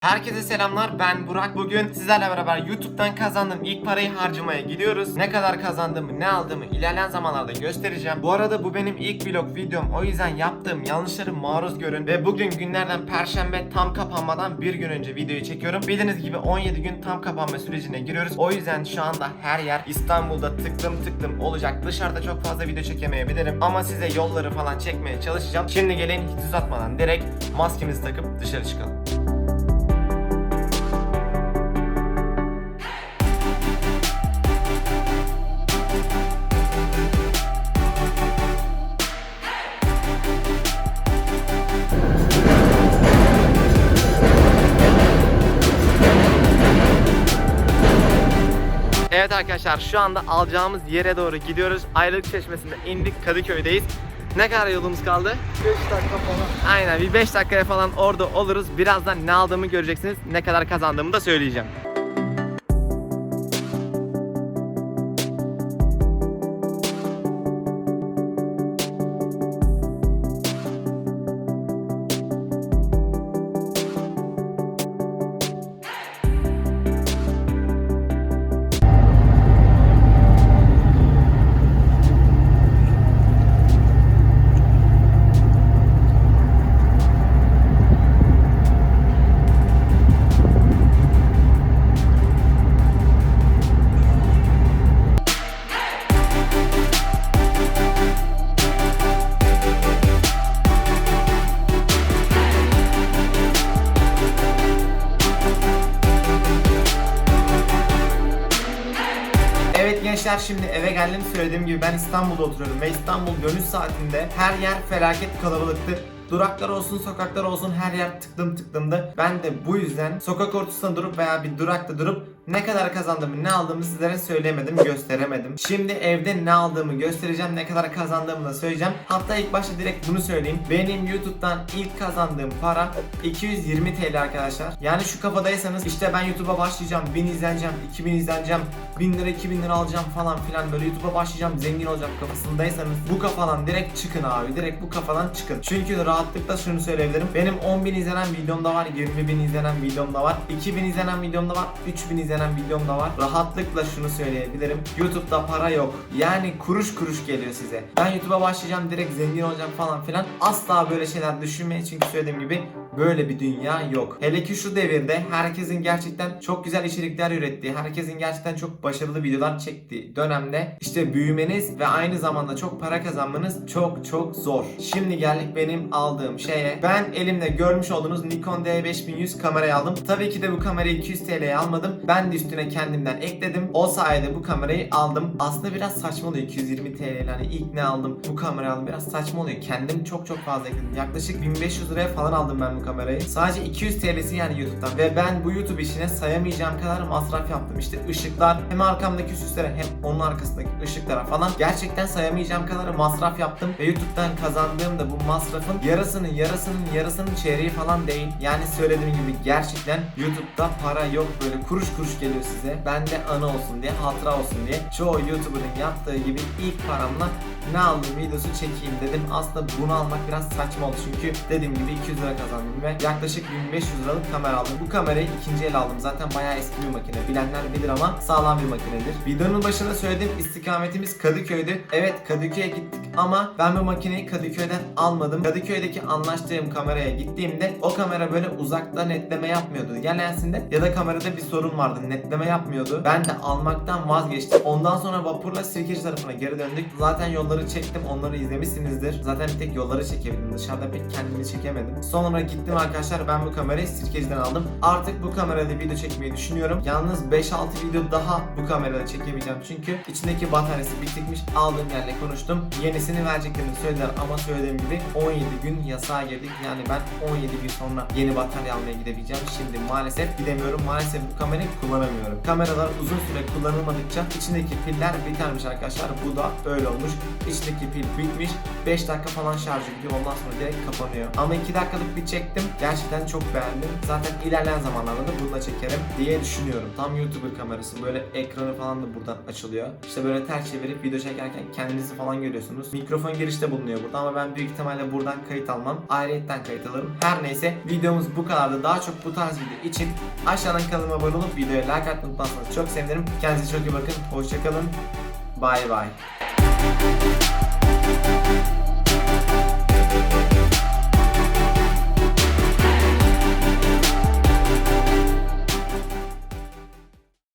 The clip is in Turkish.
Herkese selamlar ben Burak. Bugün sizlerle beraber YouTube'dan kazandığım ilk parayı harcamaya gidiyoruz. Ne kadar kazandığımı ne aldığımı ilerleyen zamanlarda göstereceğim. Bu arada bu benim ilk vlog videom. O yüzden yaptığım yanlışları maruz görün. Ve bugün günlerden perşembe tam kapanmadan bir gün önce videoyu çekiyorum. Bildiğiniz gibi 17 gün tam kapanma sürecine giriyoruz. O yüzden şu anda her yer İstanbul'da tıklım tıklım olacak. Dışarıda çok fazla video çekemeyebilirim. Ama size yolları falan çekmeye çalışacağım. Şimdi gelin hiç uzatmadan direkt maskemizi takıp dışarı çıkalım Evet arkadaşlar şu anda alacağımız yere doğru gidiyoruz. Ayrılık Çeşmesi'nde indik Kadıköy'deyiz. Ne kadar yolumuz kaldı? 5 dakika falan. Aynen bir 5 dakikaya falan orada oluruz. Birazdan ne aldığımı göreceksiniz. Ne kadar kazandığımı da söyleyeceğim. Evet gençler şimdi eve geldim söylediğim gibi ben İstanbul'da oturuyorum ve İstanbul dönüş saatinde her yer felaket kalabalıktı. Duraklar olsun, sokaklar olsun her yer tıklım tıklımdı. Ben de bu yüzden sokak ortasında durup veya bir durakta durup ne kadar kazandığımı, ne aldığımı sizlere söyleyemedim, gösteremedim. Şimdi evde ne aldığımı göstereceğim, ne kadar kazandığımı da söyleyeceğim. Hatta ilk başta direkt bunu söyleyeyim. Benim YouTube'dan ilk kazandığım para 220 TL arkadaşlar. Yani şu kafadaysanız işte ben YouTube'a başlayacağım, 1000 izleneceğim, 2000 izleneceğim, 1000 lira 2000 lira alacağım falan filan böyle YouTube'a başlayacağım, zengin olacağım kafasındaysanız bu kafadan direkt çıkın abi. Direkt bu kafadan çıkın. Çünkü rahatlıkla şunu söyleyebilirim. Benim 10.000 izlenen videom da var, 20.000 izlenen videom da var, 2000 izlenen videom da var, 3000 izlenen videom da var. Rahatlıkla şunu söyleyebilirim. YouTube'da para yok. Yani kuruş kuruş geliyor size. Ben YouTube'a başlayacağım, direkt zengin olacağım falan filan. Asla böyle şeyler düşünmeyin çünkü söylediğim gibi böyle bir dünya yok. Hele ki şu devirde herkesin gerçekten çok güzel içerikler ürettiği, herkesin gerçekten çok başarılı videolar çektiği dönemde işte büyümeniz ve aynı zamanda çok para kazanmanız çok çok zor. Şimdi geldik benim aldığım şeye. Ben elimde görmüş olduğunuz Nikon D5100 kamerayı aldım. Tabii ki de bu kamerayı 200 TL'ye almadım. Ben de üstüne kendimden ekledim. O sayede bu kamerayı aldım. Aslında biraz saçma oluyor 220 TL hani ilk ne aldım bu kamerayı aldım biraz saçma oluyor. Kendim çok çok fazla ekledim. Yaklaşık 1500 liraya falan aldım ben bu kamerayı. Sadece 200 TL'si yani YouTube'dan. Ve ben bu YouTube işine sayamayacağım kadar masraf yaptım. İşte ışıklar hem arkamdaki süslere hem onun arkasındaki ışıklara falan gerçekten sayamayacağım kadar masraf yaptım. Ve YouTube'dan kazandığım da bu masrafın yarısının yarısının yarısının çeyreği falan değil. Yani söylediğim gibi gerçekten YouTube'da para yok böyle kuruş kuruş geliyor size. Ben de anı olsun diye, hatıra olsun diye çoğu YouTuber'ın yaptığı gibi ilk paramla ne aldım videosu çekeyim dedim. Aslında bunu almak biraz saçma oldu çünkü dediğim gibi 200 lira kazandım ve yaklaşık 1500 liralık kamera aldım. Bu kamerayı ikinci el aldım. Zaten bayağı eski bir makine. Bilenler bilir ama sağlam bir makinedir. Videonun başında söylediğim istikametimiz Kadıköy'dü. Evet Kadıköy'e gittik ama ben bu makineyi Kadıköy'den almadım. Kadıköy'deki anlaştığım kameraya gittiğimde o kamera böyle uzakta netleme yapmıyordu. Ya ya da kamerada bir sorun vardı. Netleme yapmıyordu. Ben de almaktan vazgeçtim. Ondan sonra vapurla Sirkeci tarafına geri döndük. Zaten yolları çektim. Onları izlemişsinizdir. Zaten bir tek yolları çekebildim. Dışarıda pek kendimi çekemedim. Sonra gittim arkadaşlar ben bu kamerayı Sirkeci'den aldım. Artık bu kamerada video çekmeyi düşünüyorum. Yalnız 5-6 video daha bu kamerada çekemeyeceğim. Çünkü içindeki bataryası bitikmiş. Aldığım yerle konuştum. Yenisini vereceklerini söylediler ama söylediğim gibi 17 gün yasağa girdik. Yani ben 17 gün sonra yeni batarya almaya gidebileceğim. Şimdi maalesef gidemiyorum. Maalesef bu kamerayı kullanamıyorum. Kameralar uzun süre kullanılmadıkça içindeki piller bitermiş arkadaşlar. Bu da öyle olmuş. İçindeki pil bitmiş. 5 dakika falan şarjı gidiyor. Ondan sonra direkt kapanıyor. Ama 2 dakikalık bir çektim. Gerçekten çok beğendim. Zaten ilerleyen zamanlarda da bunu da çekerim diye düşünüyorum. Tam YouTuber kamerası. Böyle ekranı falan da buradan açılıyor. İşte böyle ters çevirip video çekerken kendinizi falan görüyorsunuz. Mikrofon girişte bulunuyor burada ama ben büyük ihtimalle buradan kayıt almam. Ayrıyetten kayıt alırım. Her neyse videomuz bu kadardı. Daha çok bu tarz video için aşağıdan kanalıma abone olup videoya like atmayı unutmazsanız çok sevinirim. Kendinize çok iyi bakın. Hoşçakalın. Bay bay.